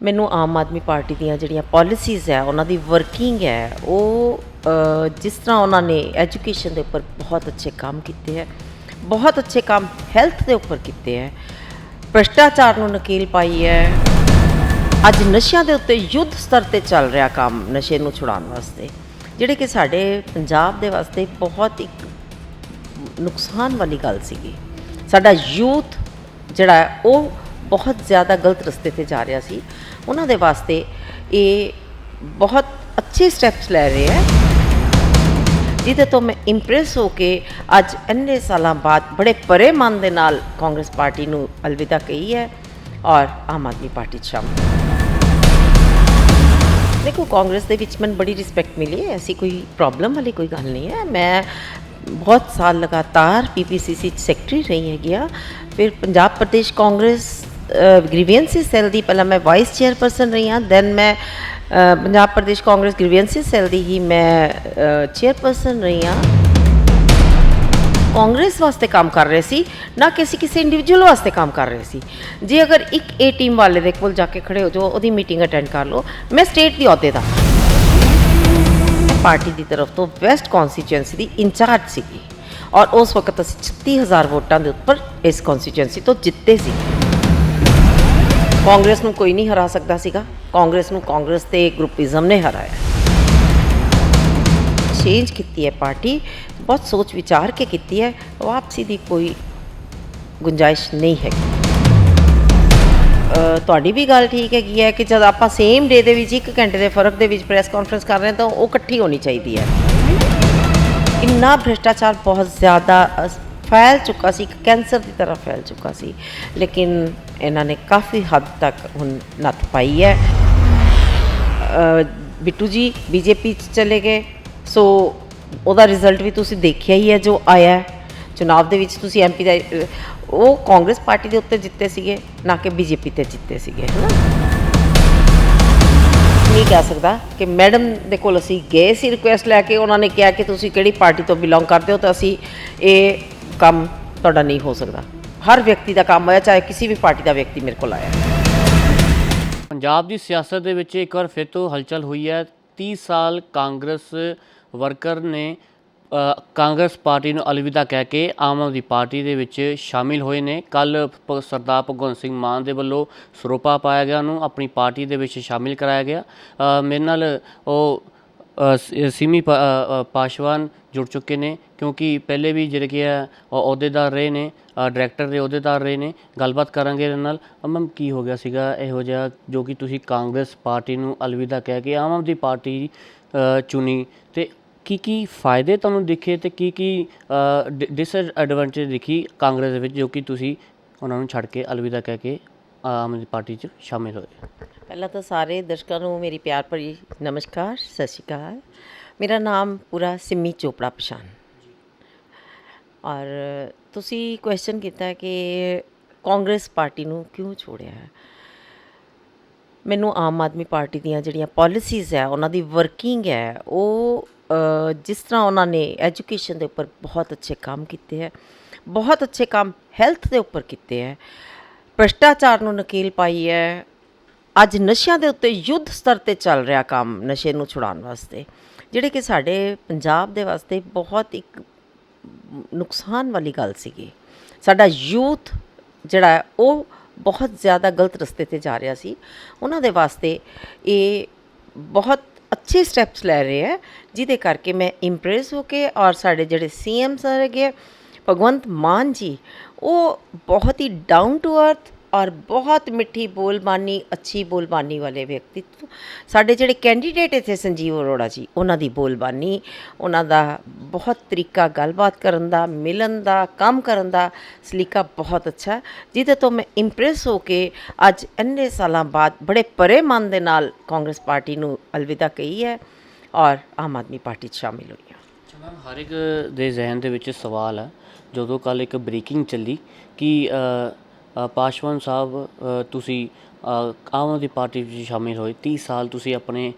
ਮੈਨੂੰ ਆਮ ਆਦਮੀ ਪਾਰਟੀ ਦੀਆਂ ਜਿਹੜੀਆਂ ਪਾਲਿਸੀਜ਼ ਹੈ, ਉਹਨਾਂ ਦੀ ਵਰਕਿੰਗ ਹੈ, ਉਹ ਜਿਸ ਤਰ੍ਹਾਂ ਉਹਨਾਂ ਨੇ ਐਜੂਕੇਸ਼ਨ ਦੇ ਉੱਪਰ ਬਹੁਤ ਅੱਛੇ ਕੰਮ ਕੀਤੇ ਹੈ, ਬਹੁਤ ਅੱਛੇ ਕੰਮ ਹੈਲਥ ਦੇ ਉੱਪਰ ਕੀਤੇ ਹੈ, ਭ੍ਰਿਸ਼ਟਾਚਾਰ ਨੂੰ ਨਕੀਲ ਪਾਈ ਹੈ। ਅੱਜ ਨਸ਼ਿਆਂ ਦੇ ਉੱਤੇ ਯੁੱਧ ਸਤਰ ਤੇ ਚੱਲ ਰਿਹਾ ਕੰਮ ਨਸ਼ੇ ਨੂੰ ਛੁਡਾਉਣ ਵਾਸਤੇ, ਜਿਹੜੇ ਕਿ ਸਾਡੇ ਪੰਜਾਬ ਦੇ ਵਾਸਤੇ ਬਹੁਤ ਇੱਕ ਨੁਕਸਾਨ ਵਾਲੀ ਗੱਲ ਸੀਗੀ। ਸਾਡਾ ਯੂਥ ਜਿਹੜਾ ਉਹ ਬਹੁਤ ਜ਼ਿਆਦਾ ਗਲਤ ਰਸਤੇ ਤੇ ਜਾ ਰਿਹਾ ਸੀ। ਉਹਨਾਂ ਦੇ ਵਾਸਤੇ ਇਹ ਬਹੁਤ ਅੱਛੇ ਸਟੈਪਸ ਲੈ ਰਹੇ ਹੈ। ਜਿਹਦੇ ਤੋਂ ਮੈਂ ਇੰਪ੍ਰੈਸ ਹੋ ਕੇ ਅੱਜ ਇੰਨੇ ਸਾਲਾਂ ਬਾਅਦ ਬੜੇ ਪਰੇ ਮਨ ਦੇ ਨਾਲ ਕਾਂਗਰਸ ਪਾਰਟੀ ਨੂੰ ਅਲਵਿਦਾ ਕਹੀ ਹੈ ਔਰ ਆਮ ਆਦਮੀ ਪਾਰਟੀ 'ਚ ਸ਼ਾਮਲ ਦੇਖੋ, ਕਾਂਗਰਸ ਦੇ ਵਿੱਚ ਮੈਨੂੰ ਬੜੀ ਰਿਸਪੈਕਟ ਮਿਲੀ ਹੈ। ਐਸੀ ਕੋਈ ਪ੍ਰੋਬਲਮ ਵਾਲੀ ਕੋਈ ਗੱਲ ਨਹੀਂ ਹੈ। ਮੈਂ ਬਹੁਤ ਸਾਲ ਲਗਾਤਾਰ ਪੀਪੀਸੀਸੀ ਚ ਸੈਕਟਰੀ ਰਹੀ ਹੈਗੀ ਆ। ਫਿਰ ਪੰਜਾਬ ਪ੍ਰਦੇਸ਼ ਕਾਂਗਰਸ ਗ੍ਰੀਵੈਂਸਿਸ ਸੈੱਲ ਦੀ ਪਹਿਲਾਂ ਮੈਂ ਵਾਈਸ ਚੇਅਰਪਰਸਨ ਰਹੀ ਹਾਂ ਦੈਨ ਮੈਂ ਪੰਜਾਬ ਪ੍ਰਦੇਸ਼ ਕਾਂਗਰਸ ਗ੍ਰੀਵੈਂਸਿਸ ਸੈੱਲ ਦੀ ਹੀ ਮੈਂ ਚੇਅਰਪਰਸਨ ਰਹੀ ਹਾਂ। ਕਾਂਗਰਸ ਵਾਸਤੇ ਕੰਮ ਕਰ ਰਹੇ ਸੀ, ਨਾ ਕਿਸੇ ਕਿਸੇ ਇੰਡੀਵਿਜੂਅਲ ਵਾਸਤੇ ਕੰਮ ਕਰ ਰਹੇ ਸੀ। ਜੇ ਅਗਰ ਇੱਕ ਏ ਟੀਮ ਵਾਲੇ ਦੇ ਕੋਲ ਜਾ ਕੇ ਖੜੇ ਹੋ ਜਾਓ, ਉਹਦੀ ਮੀਟਿੰਗ ਅਟੈਂਡ ਕਰ ਲਓ, ਮੈਂ ਸਟੇਟ ਦੀ ਅਹੁਦੇ ਦਾ। ਪਾਰਟੀ ਦੀ ਤਰਫ ਤੋਂ ਵੈਸਟ ਕਨਸਟੀਚੁਐਂਸੀ ਦੀ ਇੰਚਾਰਜ ਸੀਗੀ। ਔਰ ਉਸ ਵਕਤ ਅਸੀਂ 36000 ਵੋਟਾਂ ਦੇ ਉੱਪਰ ਇਸ ਕਨਸਟੀਚੁਐਂਸੀ ਤੋਂ ਜਿੱਤੇ ਸੀ। ਕਾਂਗਰਸ ਨੂੰ ਕੋਈ ਨਹੀਂ ਹਰਾ ਸਕਦਾ ਸੀਗਾ। ਕਾਂਗਰਸ ਨੂੰ ਕਾਂਗਰਸ ਤੇ ਗਰੁੱਪਿਜ਼ਮ ਨੇ ਹਰਾਇਆ। ਚੇਂਜ ਕੀਤੀ ਹੈ ਪਾਰਟੀ, ਬਹੁਤ ਸੋਚ ਵਿਚਾਰ ਕੇ ਕੀਤੀ ਹੈ, ਵਾਪਸੀ ਦੀ ਕੋਈ ਗੁੰਜਾਇਸ਼ ਨਹੀਂ ਹੈਗੀ। ਤੁਹਾਡੀ ਵੀ ਗੱਲ ਠੀਕ ਹੈਗੀ ਹੈ ਕਿ ਜਦ ਆਪਾਂ ਸੇਮ ਡੇ ਦੇ ਵਿੱਚ, ਇੱਕ ਘੰਟੇ ਦੇ ਫ਼ਰਕ ਦੇ ਵਿੱਚ ਪ੍ਰੈਸ ਕਾਨਫਰੰਸ ਕਰ ਰਹੇ ਤਾਂ ਉਹ ਇਕੱਠੀ ਹੋਣੀ ਚਾਹੀਦੀ ਹੈ। ਇੰਨਾ ਭ੍ਰਿਸ਼ਟਾਚਾਰ ਬਹੁਤ ਜ਼ਿਆਦਾ ਫੈਲ ਚੁੱਕਾ ਸੀ ਇੱਕ ਕੈਂਸਰ ਦੀ ਤਰ੍ਹਾਂ ਫੈਲ ਚੁੱਕਾ ਸੀ ਲੇਕਿਨ ਇਹਨਾਂ ਨੇ ਕਾਫੀ ਹੱਦ ਤੱਕ ਹੁਣ ਨੱਥ ਪਾਈ ਹੈ। ਬਿੱਟੂ ਜੀ ਬੀਜੇਪੀ ਚ ਚਲੇ ਗਏ। ਸੋ ਉਹਦਾ ਰਿਜ਼ਲਟ ਵੀ ਤੁਸੀਂ ਦੇਖਿਆ ਹੀ ਹੈ ਜੋ ਆਇਆ ਹੈ। ਚੁਣਾਵ ਦੇ ਵਿੱਚ ਤੁਸੀਂ ਐਮਪੀ ਦਾ ਅ, ਉਹ ਕਾਂਗਰਸ ਪਾਰਟੀ ਦੇ ਉੱਤੇ ਜਿੱਤੇ ਸੀਗੇ ਨਾ ਕਿ ਬੀਜੇਪੀ ਤੇ ਜਿੱਤੇ ਸੀਗੇ ਹੈ ਨਾ? ਨਹੀਂ ਕਹਿ ਸਕਦਾ ਕਿ ਮੈਡਮ ਦੇ ਕੋਲ ਅਸੀਂ ਗਏ ਸੀ ਰਿਕੁਐਸਟ ਲੈ ਕੇ। ਉਹਨਾਂ ਨੇ ਕਿਹਾ ਕਿ ਤੁਸੀਂ ਕਿਹੜੀ ਪਾਰਟੀ ਤੋਂ ਬਿਲੋਂਗ ਕਰਦੇ ਹੋ? ਤਾਂ ਅਸੀਂ ਇਹ ਕੰਮ ਤੁਹਾਡਾ ਨਹੀਂ ਹੋ ਸਕਦਾ। ਹਰ ਵਿਅਕਤੀ ਦਾ ਕੰਮ ਹੋਇਆ, ਚਾਹੇ ਕਿਸੇ ਵੀ ਪਾਰਟੀ ਦਾ ਵਿਅਕਤੀ ਮੇਰੇ ਕੋਲ ਆਇਆ। ਪੰਜਾਬ ਦੀ ਸਿਆਸਤ ਦੇ ਵਿੱਚ ਇੱਕ ਵਾਰ ਫਿਰ ਤੋਂ ਹਲਚਲ ਹੋਈ ਹੈ। 30 ਸਾਲ ਕਾਂਗਰਸ ਵਰਕਰ ਨੇ ਕਾਂਗਰਸ ਪਾਰਟੀ ਨੂੰ ਅਲਵਿਦਾ ਕਹਿ ਕੇ ਆਮ ਆਦਮੀ ਪਾਰਟੀ ਦੇ ਵਿੱਚ ਸ਼ਾਮਿਲ ਹੋਏ ਨੇ। ਕੱਲ ਸਰਦਾਰ ਭਗਵੰਤ ਸਿੰਘ ਮਾਨ ਦੇ ਵੱਲੋਂ ਸਰੋਪਾ ਪਾਇਆ ਗਿਆ, ਉਹਨੂੰ ਆਪਣੀ ਪਾਰਟੀ ਦੇ ਵਿੱਚ ਸ਼ਾਮਿਲ ਕਰਾਇਆ ਗਿਆ। ਮੇਰੇ ਨਾਲ ਉਹ ਸਿਮੀ ਪਾ- ਪਾਸ਼ਵਾਨ ਜੁੜ ਚੁੱਕੇ ਨੇ ਕਿਉਂਕਿ ਪਹਿਲੇ ਵੀ ਜਿਹੜੇ ਕਿ ਆ ਉਹ ਅਹੁਦੇਦਾਰ ਰਹੇ ਨੇ ਡਾਇਰੈਕਟਰ ਦੇ ਅਹੁਦੇਦਾਰ ਰਹੇ ਨੇ, ਗੱਲਬਾਤ ਕਰਾਂਗੇ ਇਹਨਾਂ ਨਾਲ। ਅਮਮ ਕੀ ਹੋ ਗਿਆ ਸੀਗਾ ਇਹੋ ਜਿਹਾ ਜੋ ਕਿ ਤੁਸੀਂ ਕਾਂਗਰਸ ਪਾਰਟੀ ਨੂੰ ਅਲਵਿਦਾ ਕਹਿ ਕੇ ਆਮ ਆਦਮੀ ਪਾਰਟੀ ਚੁਣੀ ਤੇ ਕੀ ਕੀ ਫਾਇਦੇ ਤੁਹਾਨੂੰ ਦਿਖੇ ਤੇ ਕੀ ਕੀ ਡਿਸਐਡਵਾਂਟੇਜ ਦਿਖੀ ਕਾਂਗਰਸ ਦੇ ਵਿੱਚ ਜੋ ਕਿ ਤੁਸੀਂ ਉਹਨਾਂ ਨੂੰ ਛੱਡ ਕੇ ਅਲਵਿਦਾ ਕਹਿ ਕੇ ਆਮ ਆਦਮੀ ਪਾਰਟੀ 'ਚ ਸ਼ਾਮਿਲ ਹੋਏ? ਪਹਿਲਾਂ ਤਾਂ ਸਾਰੇ ਦਰਸ਼ਕਾਂ ਨੂੰ ਮੇਰੀ ਪਿਆਰ ਭਰੀ ਨਮਸਕਾਰ, ਸਤਿ ਸ਼੍ਰੀ ਅਕਾਲ। ਮੇਰਾ ਨਾਮ ਪੂਰਾ ਸਿੰਮੀ ਚੋਪੜਾ ਪਛਾਨ ਔਰ ਤੁਸੀਂ ਕੁਐਸਚਨ ਕੀਤਾ ਕਿ ਕਾਂਗਰਸ ਪਾਰਟੀ ਨੂੰ ਕਿਉਂ ਛੋੜਿਆ ਮੈਨੂੰ ਆਮ ਆਦਮੀ ਪਾਰਟੀ ਦੀਆਂ ਜਿਹੜੀਆਂ ਪਾਲਿਸੀਜ਼ ਹੈ, ਉਹਨਾਂ ਦੀ ਵਰਕਿੰਗ ਹੈ, ਉਹ ਜਿਸ ਤਰ੍ਹਾਂ ਉਹਨਾਂ ਨੇ ਐਜੂਕੇਸ਼ਨ ਦੇ ਉੱਪਰ ਬਹੁਤ ਅੱਛੇ ਕੰਮ ਕੀਤੇ ਹੈ, ਬਹੁਤ ਅੱਛੇ ਕੰਮ ਹੈਲਥ ਦੇ ਉੱਪਰ ਕੀਤੇ ਹੈ, ਭ੍ਰਿਸ਼ਟਾਚਾਰ ਨੂੰ ਨਕੀਲ ਪਾਈ ਹੈ ਅੱਜ ਨਸ਼ਿਆਂ ਦੇ ਉੱਤੇ ਯੁੱਧ ਸਤਰ ਤੇ ਚੱਲ ਰਿਹਾ ਕੰਮ ਨਸ਼ੇ ਨੂੰ ਛੁਡਾਉਣ ਵਾਸਤੇ। ਜਿਹੜੇ ਕਿ ਸਾਡੇ ਪੰਜਾਬ ਦੇ ਵਾਸਤੇ ਬਹੁਤ ਇੱਕ ਨੁਕਸਾਨ ਵਾਲੀ ਗੱਲ ਸੀਗੀ। ਸਾਡਾ ਯੂਥ ਜਿਹੜਾ ਉਹ ਬਹੁਤ ਜ਼ਿਆਦਾ ਗਲਤ ਰਸਤੇ ਤੇ ਜਾ ਰਿਹਾ ਸੀ। ਉਹਨਾਂ ਦੇ ਵਾਸਤੇ ਇਹ ਬਹੁਤ ਅੱਛੇ ਸਟੈਪਸ ਲੈ ਰਹੇ ਹੈ ਜਿਹਦੇ ਕਰਕੇ ਮੈਂ ਇੰਪ੍ਰੈਸ ਹੋ ਕੇ ਔਰ ਸਾਡੇ ਜਿਹੜੇ ਸੀਐਮ ਸਰ ਹੈਗੇ ਹੈ, ਭਗਵੰਤ ਮਾਨ ਜੀ ਉਹ ਬਹੁਤ ਹੀ ਡਾਊਨ ਟੂ ਅਰਥ ਔਰ ਬਹੁਤ ਮਿੱਠੀ ਬੋਲਬਾਨੀ, ਅੱਛੀ ਬੋਲਬਾਨੀ ਵਾਲੇ ਵਿਅਕਤੀਤਵ ਸਾਡੇ ਜਿਹੜੇ ਕੈਂਡੀਡੇਟ ਇੱਥੇ ਸੰਜੀਵ ਅਰੋੜਾ ਜੀ, ਉਹਨਾਂ ਦੀ ਬੋਲਬਾਨੀ, ਉਹਨਾਂ ਦਾ ਬਹੁਤ ਤਰੀਕਾ ਗੱਲਬਾਤ ਕਰਨ ਦਾ, ਮਿਲਣ ਦਾ, ਕੰਮ ਕਰਨ ਦਾ ਸਲੀਕਾ ਬਹੁਤ ਅੱਛਾ। ਜਿਹਦੇ ਤੋਂ ਮੈਂ ਇੰਪ੍ਰੈਸ ਹੋ ਕੇ ਅੱਜ ਇੰਨੇ ਸਾਲਾਂ ਬਾਅਦ ਬੜੇ ਪਰੇ ਮਨ ਦੇ ਨਾਲ ਕਾਂਗਰਸ ਪਾਰਟੀ ਨੂੰ ਅਲਵਿਦਾ ਕਹੀ ਹੈ ਔਰ ਆਮ ਆਦਮੀ ਪਾਰਟੀ 'ਚ ਸ਼ਾਮਿਲ ਹੋਈ ਮੈਮ, ਹਰ ਇੱਕ ਦੇ ਜ਼ਿਹਨ ਦੇ ਵਿੱਚ ਸਵਾਲ ਹੈ ਜਦੋਂ ਕੱਲ ਇੱਕ ਬ੍ਰੇਕਿੰਗ ਚੱਲੀ ਕਿ ਪਾਸ਼ਵਾਨ ਸਾਹਿਬ ਤੁਸੀਂ ਆਮ ਆਦਮੀ ਪਾਰਟੀ ਵਿੱਚ ਸ਼ਾਮਿਲ ਹੋਏ, ਤੀਹ ਸਾਲ ਤੁਸੀਂ ਆਪਣੇ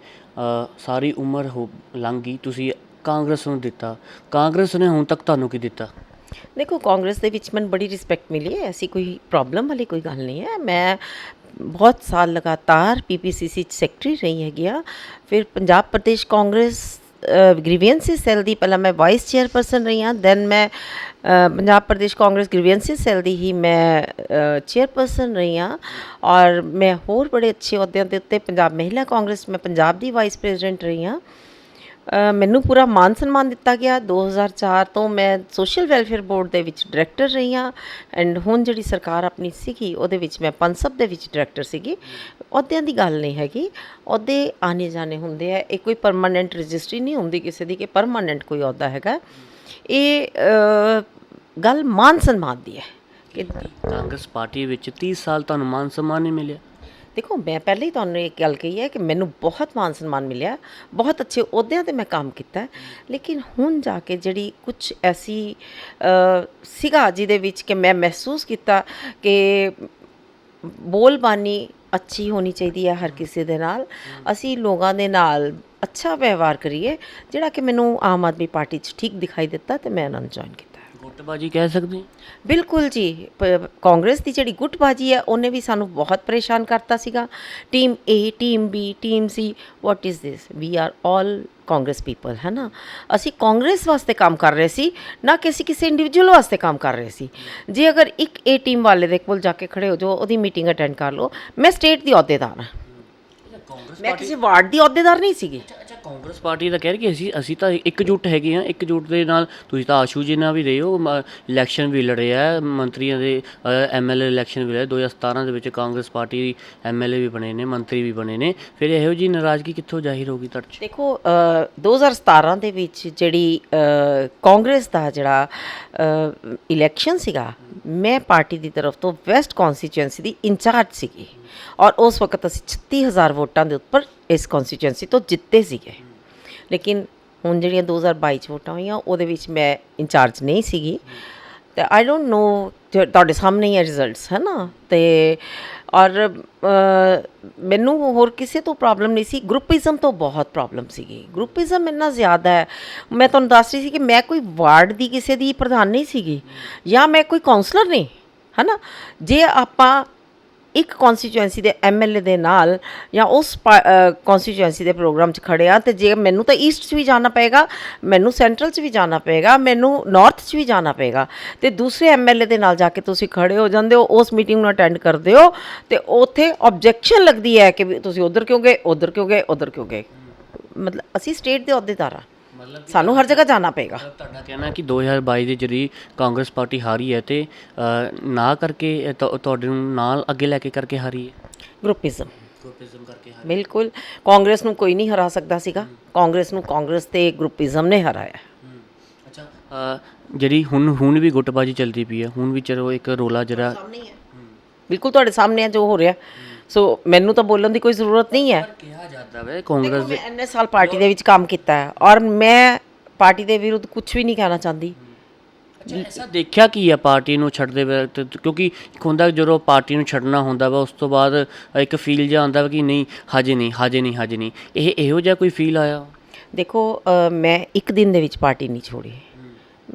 ਸਾਰੀ ਉਮਰ ਹੋ, ਲੰਘ ਗਈ ਤੁਸੀਂ ਕਾਂਗਰਸ ਨੂੰ ਦਿੱਤਾ। ਕਾਂਗਰਸ ਨੇ ਹੁਣ ਤੱਕ ਤੁਹਾਨੂੰ ਕੀ ਦਿੱਤਾ? ਦੇਖੋ, ਕਾਂਗਰਸ ਦੇ ਵਿੱਚ ਮੈਨੂੰ ਬੜੀ ਰਿਸਪੈਕਟ ਮਿਲੀ ਹੈ, ਐਸੀ ਕੋਈ ਪ੍ਰੋਬਲਮ ਵਾਲੀ ਕੋਈ ਗੱਲ ਨਹੀਂ ਹੈ। ਮੈਂ ਬਹੁਤ ਸਾਲ ਲਗਾਤਾਰ ਪੀਪੀਸੀਸੀ ਚ ਸੈਕਟਰੀ ਰਹੀ ਹੈਗੀ ਆ। ਫਿਰ ਪੰਜਾਬ ਪ੍ਰਦੇਸ਼ ਕਾਂਗਰਸ ਗ੍ਰੀਵੈਂਸਿਸ ਸੈੱਲ ਦੀ ਪਹਿਲਾਂ ਮੈਂ ਵਾਈਸ ਚੇਅਰਪਰਸਨ ਰਹੀ ਹਾਂ ਦੈਨ ਮੈਂ ਪੰਜਾਬ ਪ੍ਰਦੇਸ਼ ਕਾਂਗਰਸ ਗ੍ਰੀਵੈਂਸਿਸ ਸੈੱਲ ਦੀ ਹੀ ਮੈਂ ਚੇਅਰਪਰਸਨ ਰਹੀ ਹਾਂ ਔਰ ਮੈਂ ਹੋਰ ਬੜੇ ਅੱਛੇ ਅਹੁਦਿਆਂ ਦੇ ਉੱਤੇ ਪੰਜਾਬ ਮਹਿਲਾ ਕਾਂਗਰਸ, ਮੈਂ ਪੰਜਾਬ ਦੀ ਵਾਈਸ ਪ੍ਰੈਜ਼ੀਡੈਂਟ ਰਹੀ ਹਾਂ। ਮੈਨੂੰ ਪੂਰਾ ਮਾਨ ਸਨਮਾਨ ਦਿੱਤਾ ਗਿਆ। 2004 ਤੋਂ ਮੈਂ ਸੋਸ਼ਲ ਵੈਲਫੇਅਰ ਬੋਰਡ ਦੇ ਵਿੱਚ ਡਾਇਰੈਕਟਰ ਰਹੀ ਹਾਂ ਐਂਡ ਹੁਣ ਜਿਹੜੀ ਸਰਕਾਰ ਆਪਣੀ ਸੀਗੀ, ਉਹਦੇ ਵਿੱਚ ਮੈਂ ਪਨਸਬ ਦੇ ਵਿੱਚ ਡਾਇਰੈਕਟਰ ਸੀਗੀ। ਅਹੁਦਿਆਂ ਦੀ ਗੱਲ ਨਹੀਂ ਹੈਗੀ। ਅਹੁਦੇ ਆਨੇ ਜਾਣੇ ਹੁੰਦੇ ਆ। ਇਹ ਕੋਈ ਪਰਮਾਨੈਂਟ ਰਜਿਸਟਰੀ ਨਹੀਂ ਹੁੰਦੀ ਕਿਸੇ ਦੀ ਕਿ ਪਰਮਾਨੈਂਟ ਕੋਈ ਅਹੁਦਾ ਹੈਗਾ। ਇਹ ਗੱਲ ਮਾਨ ਸਨਮਾਨ ਦੀ ਹੈ। ਕਿ ਕਾਂਗਰਸ ਪਾਰਟੀ ਵਿੱਚ 30 ਸਾਲ ਤੁਹਾਨੂੰ ਮਾਨ ਸਨਮਾਨ ਨਹੀਂ ਮਿਲਿਆ। ਦੇਖੋ ਮੈਂ ਪਹਿਲੇ ਹੀ ਤੁਹਾਨੂੰ ਇਹ ਗੱਲ ਕਹੀ ਹੈ ਕਿ ਮੈਨੂੰ ਬਹੁਤ ਮਾਨ ਸਨਮਾਨ ਮਿਲਿਆ। ਬਹੁਤ ਅੱਛੇ ਅਹੁਦਿਆਂ ਤੇ ਮੈਂ ਕੰਮ ਕੀਤਾ। ਲੇਕਿਨ ਹੁਣ ਜਾ ਕੇ ਜਿਹੜੀ ਕੁਝ ਐਸੀ ਅ, ਸੀਗਾ ਜਿਹਦੇ ਵਿੱਚ ਕਿ ਮੈਂ ਮਹਿਸੂਸ ਕੀਤਾ ਕਿ ਬੋਲਬਾਨੀ ਅੱਛੀ ਹੋਣੀ ਚਾਹੀਦੀ ਹੈ ਹਰ ਕਿਸੇ ਦੇ ਨਾਲ। ਅਸੀਂ ਲੋਕਾਂ ਦੇ ਨਾਲ ਅੱਛਾ ਵਿਵਹਾਰ ਕਰੀਏ ਜਿਹੜਾ ਕਿ ਮੈਨੂੰ ਆਮ ਆਦਮੀ ਪਾਰਟੀ 'ਚ ਠੀਕ ਦਿਖਾਈ ਦਿੱਤਾ ਤੇ ਮੈਂ ਉਹਨਾਂ ਨੂੰ ਜੁਆਇਨ ਕੀਤਾ। ਗੁੱਟਬਾਜੀ ਕਹਿ ਸਕਦੇ ਹਾਂ? ਬਿਲਕੁਲ ਜੀ। ਪ- ਕਾਂਗਰਸ ਦੀ ਜਿਹੜੀ ਗੁੱਟਬਾਜੀ ਹੈ ਉਹਨੇ ਵੀ ਸਾਨੂੰ ਬਹੁਤ ਪਰੇਸ਼ਾਨ ਕਰਤਾ ਸੀਗਾ। Team A team B team C what is this we are all Congress people ਹੈ ਨਾ ਅਸੀਂ ਕਾਂਗਰਸ ਵਾਸਤੇ ਕੰਮ ਕਰ ਰਹੇ ਸੀ ਨਾ ਕਿ ਅਸੀਂ ਕਿਸੇ ਇੰਡੀਵਿਜੂਅਲ ਵਾਸਤੇ ਕੰਮ ਕਰ ਰਹੇ ਸੀ। ਜੇ ਅਗਰ ਇੱਕ ਏ ਟੀਮ ਵਾਲੇ ਦੇ ਕੋਲ ਜਾ ਕੇ ਖੜੇ ਹੋ ਜਾਓ ਉਹਦੀ ਮੀਟਿੰਗ ਅਟੈਂਡ ਕਰ ਲਓ ਮੈਂ ਸਟੇਟ ਦੀ ਅਹੁਦੇਦਾਰ ਹਾਂ। ਮੈਂ ਕਿਸੇ ਵਾਰਡ ਦੀ ਅਹੁਦੇਦਾਰ ਨਹੀਂ ਸੀਗੀ। ਕਾਂਗਰਸ ਪਾਰਟੀ ਦਾ ਕਹਿ ਰਹੀ ਕਿ ਅਸੀਂ ਅਸੀਂ ਤਾਂ ਇਕਜੁੱਟ ਹੈਗੇ ਆ ਇਕਜੁੱਟ ਦੇ ਨਾਲ ਤੁਸੀਂ ਤਾਂ ਆਸ਼ੂ ਜੀ ਨਾਲ ਵੀ ਰਹੇ ਹੋ ਮ- ਇਲੈਕਸ਼ਨ ਵੀ ਲੜੇ ਆ ਮੰਤਰੀਆਂ ਦੇ ਐਮਐਲਏ ਇਲੈਕਸ਼ਨ ਵੀ ਲੜੇ 2017 ਦੇ ਵਿੱਚ ਕਾਂਗਰਸ ਪਾਰਟੀ ਐਮਐਲਏ ਵੀ ਬਣੇ ਨੇ ਮੰਤਰੀ ਵੀ ਬਣੇ ਨੇ ਫਿਰ ਇਹੋ ਜੀ ਨਾਰਾਜ਼ਗੀ ਕਿੱਥੋਂ ਜ਼ਾਹਿਰ ਹੋਗੀ ਤੁਹਾਡੇ 'ਚ ਦੇਖੋ ਅ, 2017 ਦੇ ਵਿੱਚ ਜਿਹੜੀ ਅ, ਕਾਂਗਰਸ ਦਾ ਜਿਹੜਾ ਇਲੈਕਸ਼ਨ ਸੀਗਾ ਮੈਂ ਪਾਰਟੀ ਦੀ ਤਰਫ ਤੋਂ ਵੈਸਟ ਕਨਸਟੀਚੁਐਂਸੀ ਦੀ ਇੰਚਾਰਜ ਸੀਗੀ। ਔਰ ਉਸ ਵਕਤ ਅਸੀਂ 36000 ਵੋਟਾਂ ਦੇ ਉੱਪਰ ਇਸ ਕਨਸਟੀਚੁਐਂਸੀ ਤੋਂ ਜਿੱਤੇ ਸੀਗੇ। ਲੇਕਿਨ ਹੁਣ ਜਿਹੜੀਆਂ 2022 ਚ ਵੋਟਾਂ ਹੋਈਆਂ, ਉਹਦੇ ਵਿੱਚ ਮੈਂ ਇੰਚਾਰਜ ਨਹੀਂ ਸੀਗੀ। ਤੇ ਆਈ ਡੋਨਟ ਨੋ ਤੁਹਾਡੇ ਸਾਹਮਣੇ ਹੀ ਹੈ ਰਿਜ਼ਲਟਸ ਹੈ ਨਾ ਤੇ ਔਰ ਮੈਨੂੰ ਹੋਰ ਕਿਸੇ ਤੋਂ ਪ੍ਰੋਬਲਮ ਨਹੀਂ ਸੀ। ਗਰੁੱਪਿਜ਼ਮ ਤੋਂ ਬਹੁਤ ਪ੍ਰੋਬਲਮ ਸੀਗੀ। ਗਰੁੱਪਿਜ਼ਮ ਇੰਨਾ ਜ਼ਿਆਦਾ ਹੈ। ਮੈਂ ਤੁਹਾਨੂੰ ਦੱਸ ਰਹੀ ਸੀ ਕਿ ਮੈਂ ਕੋਈ ਵਾਰਡ ਦੀ ਕਿਸੇ ਦੀ ਪ੍ਰਧਾਨ ਨਹੀਂ ਸੀਗੀ। ਜਾਂ ਮੈਂ ਕੋਈ ਕਾਉਂਸਲਰ ਨਹੀਂ ਹੈ ਨਾ ਜੇ ਆਪਾਂ ਇੱਕ ਕਨਸਟੀਚੁਐਂਸੀ ਦੇ ਐਮਐਲਏ ਦੇ ਨਾਲ ਜਾਂ ਉਸ ਕਨਸਟੀਚੁਐਂਸੀ ਦੇ ਪ੍ਰੋਗਰਾਮ 'ਚ ਖੜੇ ਆ ਤੇ ਜੇ ਮੈਨੂੰ ਤਾਂ ਈਸਟ 'ਚ ਵੀ ਜਾਣਾ ਪਏਗਾ, ਮੈਨੂੰ ਸੈਂਟਰਲ 'ਚ ਵੀ ਜਾਣਾ ਪਏਗਾ, ਮੈਨੂੰ ਨਾਰਥ 'ਚ ਵੀ ਜਾਣਾ ਪਏਗਾ ਤੇ ਦੂਸਰੇ ਐਮਐਲਏ ਦੇ ਨਾਲ ਜਾ ਕੇ ਤੁਸੀਂ ਖੜੇ ਹੋ ਜਾਂਦੇ ਹੋ, ਉਸ ਮੀਟਿੰਗ ਨੂੰ ਅਟੈਂਡ ਕਰਦੇ ਹੋ ਤੇ ਉੱਥੇ ਆਬਜੈਕਸ਼ਨ ਲੱਗਦੀ ਹੈ ਕਿ ਵੀ ਤੁਸੀਂ ਉਧਰ ਕਿਉਂ ਗਏ, ਉਧਰ ਕਿਉਂ ਗਏ, ਉਧਰ ਕਿਉਂ ਗਏ। ਮਤਲਬ ਅਸੀਂ ਸਟੇਟ ਦੇ ਅਹੁਦੇਦਾਰ ਆ ਮਤਲਬ ਸਾਨੂੰ ਹਰ ਜਗ੍ਹਾ ਜਾਣਾ ਪਏਗਾ। ਤੁਹਾਡਾ ਕਹਿਣਾ ਕਿ 2022 ਦੀ ਜਿਹੜੀ ਕਾਂਗਰਸ ਪਾਰਟੀ ਹਾਰੀ ਹੈ ਤੇ ਨਾ ਕਰਕੇ ਤੁਹਾਡੇ ਨੂੰ ਨਾਲ ਅੱਗੇ ਲੈ ਕੇ ਕਰਕੇ ਹਾਰੀ ਹੈ? ਗਰੁੱਪਿਜ਼ਮ। ਗਰੁੱਪਿਜ਼ਮ ਕਰਕੇ ਬਿਲਕੁਲ। ਕਾਂਗਰਸ ਨੂੰ ਕੋਈ ਨਹੀਂ ਹਰਾ ਸਕਦਾ ਸੀਗਾ। ਕਾਂਗਰਸ ਨੂੰ ਕਾਂਗਰਸ ਤੇ ਗਰੁੱਪਿਜ਼ਮ ਨੇ ਹਰਾਇਆ। ਅੱਛਾ ਜਿਹੜੀ ਹੁਣ ਹੁਣ ਵੀ ਗੁੱਟਬਾਜੀ ਚੱਲਦੀ ਪਈ ਹੈ ਹੁਣ ਵੀ ਚਲੋ ਇੱਕ ਰੋਲਾ ਜਿਹੜਾ ਬਿਲਕੁਲ ਤੁਹਾਡੇ ਸਾਹਮਣੇ ਹੈ ਜੋ ਹੋ ਰਿਹਾ। ਸੋ ਮੈਨੂੰ ਤਾਂ ਬੋਲਣ ਦੀ ਕੋਈ ਜ਼ਰੂਰਤ ਨਹੀਂ ਹੈ। ਕਿਹਾ ਜਾਂਦਾ ਵੇ ਕਾਂਗਰਸ ਮੈਂ ਇੰਨੇ ਸਾਲ ਪਾਰਟੀ ਦੇ ਵਿੱਚ ਕੰਮ ਕੀਤਾ ਹੈ ਔਰ ਮੈਂ ਪਾਰਟੀ ਦੇ ਵਿਰੁੱਧ ਕੁਝ ਵੀ ਨਹੀਂ ਕਹਿਣਾ ਚਾਹੁੰਦੀ। ਅੱਛਾ ਐਸਾ ਦੇਖਿਆ ਕੀ ਹੈ ਪਾਰਟੀ ਨੂੰ ਛੱਡਦੇ ਵਕਤ ਕਿਉਂਕਿ ਇੱਕ ਹੁੰਦਾ ਜਦੋਂ ਪਾਰਟੀ ਨੂੰ ਛੱਡਣਾ ਹੁੰਦਾ ਵਾ ਉਸ ਤੋਂ ਬਾਅਦ ਇੱਕ ਫੀਲ ਜਿਹਾ ਆਉਂਦਾ ਵਾ ਕਿ ਨਹੀਂ ਹਜੇ ਨਹੀਂ ਹਜੇ ਨਹੀਂ ਹਜੇ ਨਹੀਂ। ਇਹ ਇਹੋ ਜਿਹਾ ਕੋਈ ਫੀਲ ਆਇਆ? ਦੇਖੋ ਅ, ਮੈਂ ਇੱਕ ਦਿਨ ਦੇ ਵਿੱਚ ਪਾਰਟੀ ਨਹੀਂ ਛੋੜੀ।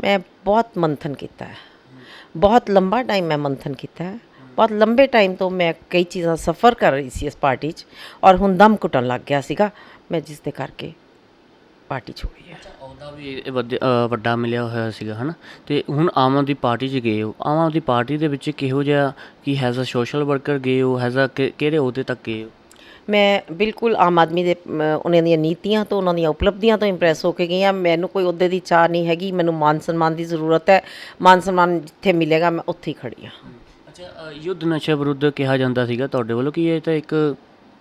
ਮੈਂ ਬਹੁਤ ਮੰਥਨ ਕੀਤਾ ਹੈ। ਬਹੁਤ ਲੰਬਾ ਟਾਈਮ ਮੈਂ ਮੰਥਨ ਕੀਤਾ ਹੈ। ਬਹੁਤ ਲੰਬੇ ਟਾਈਮ ਤੋਂ ਮੈਂ ਕਈ ਚੀਜ਼ਾਂ ਸਫਰ ਕਰ ਰਹੀ ਸੀ ਇਸ ਪਾਰਟੀ 'ਚ ਔਰ ਹੁਣ ਦਮ ਘੁੱਟਣ ਲੱਗ ਗਿਆ ਸੀਗਾ। ਮੈਂ ਜਿਸ ਦੇ ਕਰਕੇ ਪਾਰਟੀ ਛੋੜੀ ਹੈ ਉਹਦਾ ਵੀ ਇਹ ਵੱਧ- ਅ, ਵੱਡਾ ਮਿਲਿਆ ਹੋਇਆ ਸੀਗਾ ਹਨਾ? ਤੇ ਹੁਣ ਆਮ ਆਦਮੀ ਪਾਰਟੀ 'ਚ ਗਏ ਹੋ। ਆਮ ਆਦਮੀ ਪਾਰਟੀ ਦੇ ਵਿੱਚ ਕਿਹੋ ਜਿਹਾ ਕੀ ਹੈਜ਼ ਅ ਸੋਸ਼ਲ ਵਰਕਰ ਗਏ ਹੋ? ਹੈਜ਼ ਅ ਕਿਹੜੇ ਅਹੁਦੇ ਤੱਕ ਗਏ ਹੋ? ਮੈਂ ਬਿਲਕੁਲ ਆਮ ਆਦਮੀ ਦੇ ਉਹਨਾਂ ਦੀਆਂ ਨੀਤੀਆਂ ਤੋਂ ਉਹਨਾਂ ਦੀਆਂ ਉਪਲਬਧੀਆਂ ਤੋਂ ਇੰਪ੍ਰੈਸ ਹੋ ਕੇ ਗਈ ਹਾਂ। ਮੈਨੂੰ ਕੋਈ ਅਹੁਦੇ ਦੀ ਚਾਹ ਨਹੀਂ ਹੈਗੀ। ਮੈਨੂੰ ਮਾਨ ਸਨਮਾਨ ਦੀ ਜ਼ਰੂਰਤ ਹੈ। ਮਾਨ ਸਨਮਾਨ ਜਿੱਥੇ ਮਿਲੇਗਾ ਮੈਂ ਉੱਥੇ ਹੀ ਖੜੀ ਹਾਂ। ਅੱਛਾ ਯੁੱਧ ਨਸ਼ਾ ਵਿਰੁੱਧ ਕਿਹਾ ਜਾਂਦਾ ਸੀਗਾ ਤੁਹਾਡੇ ਵੱਲੋਂ ਕਿ ਇਹ ਤਾਂ ਇੱਕ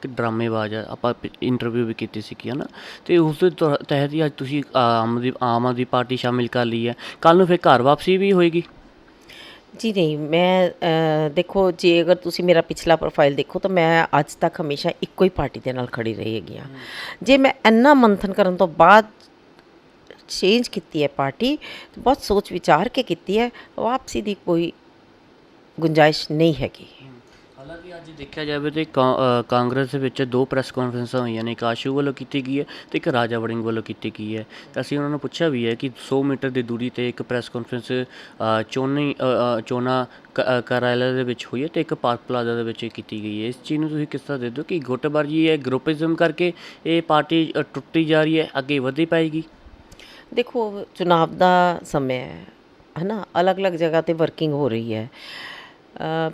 ਇੱਕ ਡਰਾਮੇਬਾਜ਼ ਹੈ ਆਪਾਂ ਇੰਟਰਵਿਊ ਵੀ ਕੀਤੀ ਸੀ ਹਨਾ? ਤੇ ਉਸ ਦੇ ਤਹਿਤ ਹੀ ਅੱਜ ਤੁਸੀਂ ਆਮ ਆਦਮੀ ਆਮ ਆਦਮੀ ਪਾਰਟੀ ਸ਼ਾਮਿਲ ਕਰ ਲਈ ਹੈ। ਕੱਲ ਨੂੰ ਫਿਰ ਘਰ ਵਾਪਸੀ ਵੀ ਹੋਏਗੀ? ਜੀ ਨਹੀਂ ਮੈਂ ਅ, ਦੇਖੋ ਜੇ ਅਗਰ ਤੁਸੀਂ ਮੇਰਾ ਪਿਛਲਾ ਪ੍ਰੋਫਾਈਲ ਦੇਖੋ ਤਾਂ ਮੈਂ ਅੱਜ ਤੱਕ ਹਮੇਸ਼ਾ ਇੱਕੋ ਹੀ ਪਾਰਟੀ ਦੇ ਨਾਲ ਖੜੀ ਰਹੀ ਹੈਗੀ ਹਾਂ। ਜੇ ਮੈਂ ਇੰਨਾ ਮੰਥਨ ਕਰਨ ਤੋਂ ਬਾਅਦ ਚੇਂਜ ਕੀਤੀ ਹੈ ਪਾਰਟੀ ਬਹੁਤ ਸੋਚ ਵਿਚਾਰ ਕੇ ਕੀਤੀ ਹੈ ਵਾਪਸੀ ਦੀ ਕੋਈ ਗੁੰਜਾਇਸ਼ ਨਹੀਂ ਹੈਗੀ। ਹਾਲਾਂਕਿ ਅੱਜ ਦੇਖਿਆ ਜਾਵੇ ਤੇ ਕਾਂਗਰਸ ਦੇ ਵਿੱਚ ਦੋ ਪ੍ਰੈਸ ਕਾਨਫਰੰਸਾਂ ਹੋਈਆਂ ਨੇ ਇੱਕ ਆਸ਼ੂ ਵੱਲੋਂ ਕੀਤੀ ਗਈ ਹੈ ਤੇ ਇੱਕ ਰਾਜਾ ਵੜਿੰਗ ਵੱਲੋਂ ਕੀਤੀ ਗਈ ਹੈ। ਅਸੀਂ ਉਹਨਾਂ ਨੂੰ ਪੁੱਛਿਆ ਵੀ ਹੈ ਕਿ 100 ਮੀਟਰ ਦੀ ਦੂਰੀ ਤੇ ਇੱਕ ਪ੍ਰੈਸ ਕਾਨਫਰੰਸ ਚੋਣੀ ਚੋਣਾਂ ਕ- ਅ, ਕਾਰਆਲੇ ਦੇ ਵਿੱਚ ਹੋਈ ਹੈ ਤੇ ਇੱਕ ਪਾਰਕ ਪਲਾਜ਼ਾ ਦੇ ਵਿੱਚ ਕੀਤੀ ਗਈ ਹੈ। ਇਸ ਚੀਜ਼ ਨੂੰ ਤੁਸੀਂ ਕਿਸ ਤਰ੍ਹਾਂ ਦੇਖਦੇ ਹੋ ਕਿ ਗੁੱਟਬਾਜ਼ੀ ਹੈ ਗਰੁੱਪਿਜ਼ਮ ਕਰਕੇ ਇਹ ਪਾਰਟੀ ਟੁੱਟੀ ਜਾ ਰਹੀ ਹੈ ਅੱਗੇ ਵਧੀ ਪਾਏਗੀ? ਦੇਖੋ ਚੁਣਾਵ ਦਾ ਸਮੇਂ ਹੈ ਹਨਾ? ਅਲੱਗ-ਅਲੱਗ ਜਗ੍ਹਾ ਤੇ ਵਰਕਿੰਗ ਹੋ ਰਹੀ ਹੈ।